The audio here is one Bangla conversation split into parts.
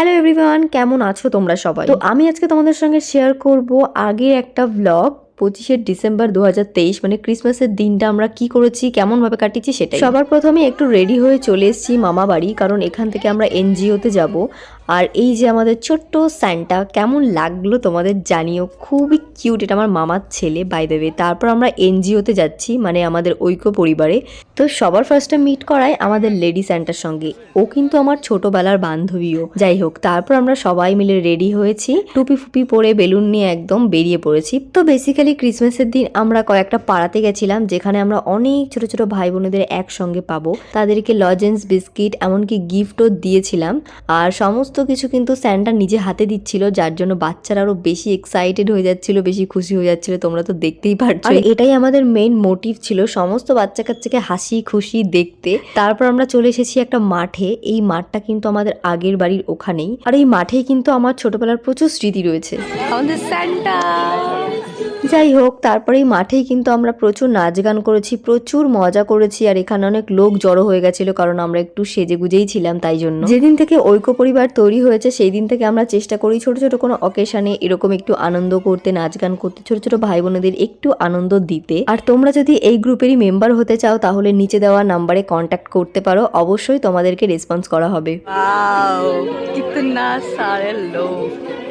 হ্যালো এভরিওয়ান কেমন আছো তোমরা সবাই? তো আমি আজকে তোমাদের সঙ্গে শেয়ার করব আগে একটা ব্লগ পঁচিশে ডিসেম্বর দু হাজার তেইশ মানে ক্রিসমাসের দিনটা আমরা কি করেছি কেমন ভাবে কাটিয়েছি সেটাই। সবার প্রথমে একটু রেডি হয়ে চলে এসেছি মামা বাড়ি, কারণ এখান থেকে আমরা এনজিওতে যাব। আর এই যে আমাদের ছোট্ট স্যান্টা, কেমন লাগল তোমাদের জানিও। খুবই কিউট, এটা আমার মামার ছেলে বাই দেবে তারপর আমরা এনজিওতে যাচ্ছি মানে আমাদের ঐক্য পরিবারে। তো সবার ফার্স্টে মিট করায় আমাদের লেডি স্যান্টার সঙ্গে। ও কিন্তু আমার ছোটবেলার বান্ধবীও। যাই হোক, তারপর আমরা সবাই মিলে রেডি হয়েছি। টুপি ফুপি পরে বেলুন নিয়ে একদম বেরিয়ে পড়েছি। তো বেসিক্যালি ক্রিসমাসের দিন আমরা কয়েকটা পাড়াতে গেছিলাম যেখানে আমরা অনেক ছোট ছোট ভাই বোনেদের একসঙ্গে পাবো। তাদেরকে লজেন্স বিস্কিট এমনকি গিফটও দিয়েছিলাম। আর সমস্ত কিছু কিন্তু স্যান্টা নিজে হাতে দিচ্ছিল যার জন্য বাচ্চারা আরও বেশি এক্সাইটেড হয়ে যাচ্ছিল বেশি খুশি হয়ে যাচ্ছিল তোমরা তো দেখতেই পারছ। আর এটাই আমাদের মেইন মোটিভ ছিল সমস্ত বাচ্চা কাচ্চাকে হাসি খুশি দেখতে। তারপর আমরা চলে এসেছি একটা মাঠে। এই মাঠটা কিন্তু আমাদের আগের বাড়ির ওখানেই। আর এই মাঠেই কিন্তু আমার ছোটবেলার প্রচুর স্মৃতি রয়েছে। আমাদের স্যান্টা যাই হোক তারপরেই মাঠেই কিন্তু আমরা প্রচুর নাচ গান করেছি, প্রচুর মজা করেছি, আর এখানে অনেক লোক জড়ো হয়ে গেছিল কারণ আমরা একটু সেজে গুজেই ছিলাম তাই জন্য। যেদিন থেকে ঐক্য পরিবার তৈরি হয়েছে সেই দিন থেকে আমরা চেষ্টা করি ছোট ছোট কোনো অকেশানে এরকম একটু আনন্দ করতে, নাচ গান করতে, ছোট ছোট ভাই বোনেদের একটু আনন্দ দিতে। আর তোমরা যদি এই গ্রুপেরই মেম্বার হতে চাও, তাহলে নিচে দেওয়া নাম্বারে কন্ট্যাক্ট করতে পারো, অবশ্যই তোমাদেরকে রেসপন্স করা হবে। লোক।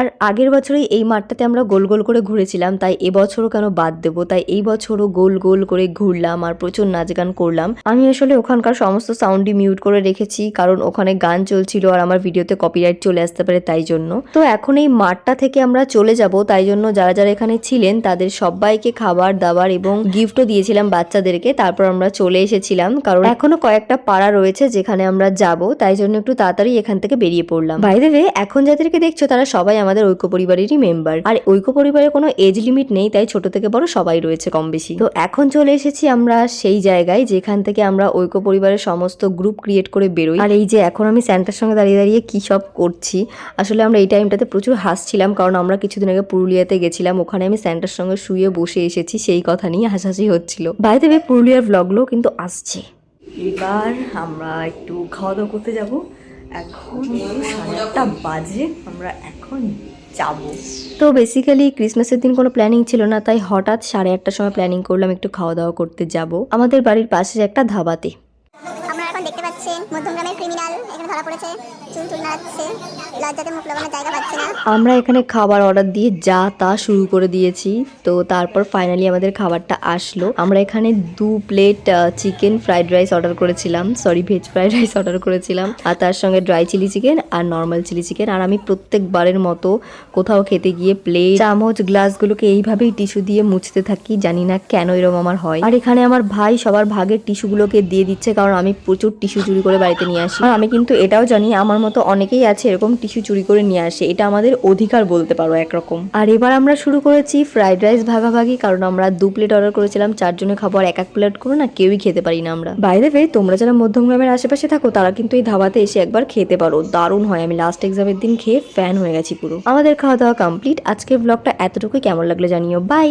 আর আগের বছরই এই মাঠটাতে আমরা গোল গোল করে ঘুরেছিলাম, তাই এবছরও কেন বাদ দেব? তাই এই বছরও গোল গোল করে ঘুরলাম আর প্রচুর নাচ গান করলাম। আমি আসলে ওখানকার সমস্ত সাউন্ডই মিউট করে রেখেছি, কারণ ওখানে গান চলছিল আর আমার ভিডিওতে কপিরাইট চলে আসতে পারে তাই জন্য। তো এখন এই মাঠটা থেকে আমরা চলে যাব, তাই জন্য যারা যারা এখানে ছিলেন তাদের সবাইকে খাবার, দাবার এবং গিফটও দিয়েছিলাম বাচ্চাদেরকে, তারপর আমরা চলে এসেছিলাম, কারণ এখনও কয়েকটা পাড়া রয়েছে যেখানে আমরা যাব, তাই জন্য একটু তাড়াতাড়ি এখান থেকে বেরিয়ে পড়লাম। বাই দেবে এখন যাদেরকে দেখছ তারা সবাই আমাদের ঐক্য পরিবারেরই মেম্বার আর ঐক্য পরিবারের কোনো এজ লিমিট নেই, তাই ছোট থেকে বড় সবাই রয়েছে কম বেশি তো এখন চলে এসেছি আমরা সেই জায়গায়, যেখান থেকে আমরা ঐক্য পরিবারের সমস্ত গ্রুপ ক্রিয়েট করে বেরোই। আর এই যে এখন আমি স্যান্টার সঙ্গে দাঁড়িয়ে দাঁড়িয়ে কি সব করছি, আসলে আমরা এই টাইমটাতে প্রচুর হাসছিলাম, কারণ আমরা কিছুদিন আগে পুরুলিয়াতে গেছিলাম, ওখানে আমি স্যান্টার সঙ্গে শুয়ে বসে এসেছি, সেই কথা নিয়ে হাসাহাসি হচ্ছিল। বাই দেবে পুরুলিয়ার ব্লগগুলো কিন্তু আসছে। এবার আমরা একটু খাওয়া দাওয়া করতে যাব। এখন সাড়ে আটটা বাজে আমরা এখন যাব। তো বেসিক্যালি ক্রিসমাসের দিন কোনো প্ল্যানিং ছিল না তাই হঠাৎ সাড়ে আটটার সময় প্ল্যানিং করলাম একটু খাওয়া দাওয়া করতে যাব। আমাদের বাড়ির পাশে একটা ধাবাতে। আপনারা এখন দেখতে পাচ্ছেন এখানে আমরা এখানে খাবার অর্ডার দিয়ে যা তা শুরু করে দিয়েছি। তো তারপর ফাইনালি আমাদের খাবারটা আসলো। আমরা এখানে দু plate chicken fried rice order করেছিলাম। Sorry veg fried rice order করেছিলাম। আর তার সঙ্গে ড্রাই চিলি চিকেন আর নর্মাল চিলি চিকেন আর আমি প্রত্যেকবারের মতো কোথাও খেতে গিয়ে প্লেট চামচ গ্লাসগুলোকে এইভাবেই টিস্যু দিয়ে মুছতে থাকি। জানি না কেন এরকম আমার হয়। আর এখানে আমার ভাই সবার ভাগের টিস্যুগুলোকে দিয়ে দিচ্ছে। কারণ আমি প্রচুর টিস্যু চুরি করে বাড়িতে নিয়ে আসি। আর আমি কিন্তু এটাও জানি আমার মতো অনেকেই আছে এরকম টিস্যু চুরি করে নিয়ে আসে, এটা আমাদের অধিকার বলতে পারো একরকম। আর এবার আমরা শুরু করেছি ফ্রাইড রাইস ভাগাভাগি, কারণ আমরা দু প্লেট অর্ডার করেছিলাম চারজনের খাবার এক এক প্লেট করে না কেউই খেতে পারি না আমরা। বাইরে বে তোমরা যারা মধ্যমগ্রামের আশেপাশে থাকো, তারা কিন্তু এই ধাবাতে এসে একবার খেতে পারো, দারুণ হয়। আমি লাস্ট এক্সামের দিন খেয়ে ফ্যান হয়ে গেছি পুরো। আমাদের খাওয়া দাওয়া কমপ্লিট আজকের ব্লগটা এতটুকুই, কেমন লাগল জানিও। বাই